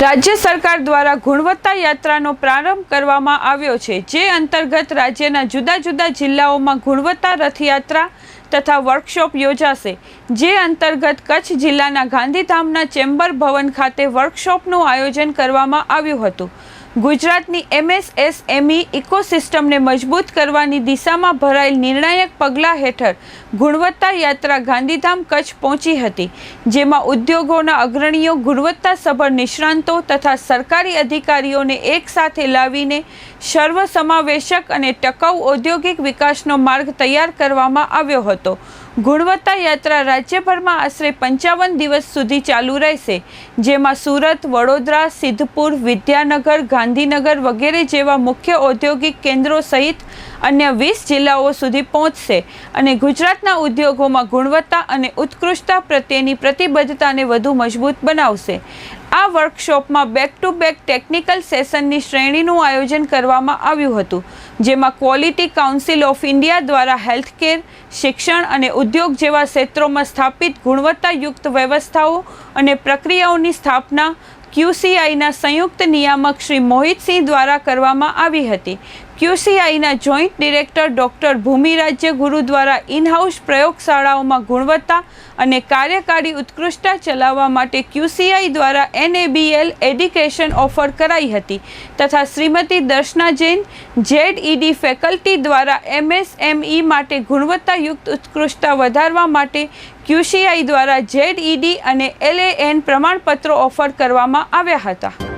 રાજ્ય સરકાર દ્વારા ગુણવત્તા યાત્રાનો પ્રારંભ કરવામાં આવ્યો છે, જે અંતર્ગત રાજ્યના જુદા જુદા જિલ્લાઓમાં ગુણવત્તા રથયાત્રા તથા વર્કશોપ યોજાશે, જે અંતર્ગત કચ્છ જિલ્લાના ગાંધીધામના ચેમ્બર ભવન ખાતે વર્કશોપનું આયોજન કરવામાં આવ્યું હતું. ગુજરાતની એમએસએસએમઈ ઇકોસિસ્ટમને મજબૂત કરવાની દિશામાં ભરાયેલ નિર્ણાયક પગલાં હેઠળ ગુણવત્તા યાત્રા ગાંધીધામ કચ્છ પહોંચી હતી, જેમાં ઉદ્યોગોના અગ્રણીઓ ગુણવત્તાસભર નિષ્ણાંતો તથા સરકારી અધિકારીઓને એકસાથે લાવીને સર્વસમાવેશક અને ટકાઉ ઔદ્યોગિક વિકાસનો માર્ગ તૈયાર કરવામાં આવ્યો હતો. ગુણવત્તા યાત્રા રાજ્યભરમાં આશરે પંચાવન દિવસ સુધી ચાલુ રહેશે, જેમાં સુરત, વડોદરા, સિદ્ધપુર, વિદ્યાનગર ગાંધીનગર વગેરે જેવા મુખ્ય ઔદ્યોગિક કેન્દ્રો સહિત અન્ય વીસ જિલ્લાઓ સુધી પહોંચશે અને ગુજરાતના ઉદ્યોગોમાં ગુણવત્તા અને ઉત્કૃષ્ટતા પ્રત્યેની પ્રતિબદ્ધતાને વધુ મજબૂત બનાવશે. આ વર્કશોપમાં બેક ટુ બેક ટેકનિકલ સેશનની શ્રેણીનું આયોજન કરવામાં આવ્યું હતું, જેમાં ક્વોલિટી કાઉન્સિલ ઓફ ઇન્ડિયા દ્વારા હેલ્થકેર શિક્ષણ અને ઉદ્યોગ જેવા ક્ષેત્રોમાં સ્થાપિત ગુણવત્તાયુક્ત વ્યવસ્થાઓ અને પ્રક્રિયાઓની સ્થાપના ક્યુસીઆઈના સંયુક્ત નિયામક શ્રી મોહિતસિંહ દ્વારા કરવામાં આવી હતી. ક્યુસીઆઈના જોઈન્ટ ડિરેક્ટર ડોક્ટર ભૂમિરાજ્ય ગુરુ દ્વારા ઇનહાઉસ પ્રયોગશાળાઓમાં ગુણવત્તા અને કાર્યકારી ઉત્કૃષ્ટતા ચલાવવા માટે ક્યુસીઆઈ દ્વારા એનએબીએલ એડ્યુકેશન ઓફર કરાઈ હતી તથા શ્રીમતી દર્શના જૈન, જેડઈડી ફેકલ્ટી દ્વારા એમએસએમઈ માટે ગુણવત્તાયુક્ત ઉત્કૃષ્ટતા વધારવા માટે ક્યુસીઆઈ દ્વારા ઝેડઈડી અને એલએએન પ્રમાણપત્રો ઓફર કરવામાં આવ્યા હતા.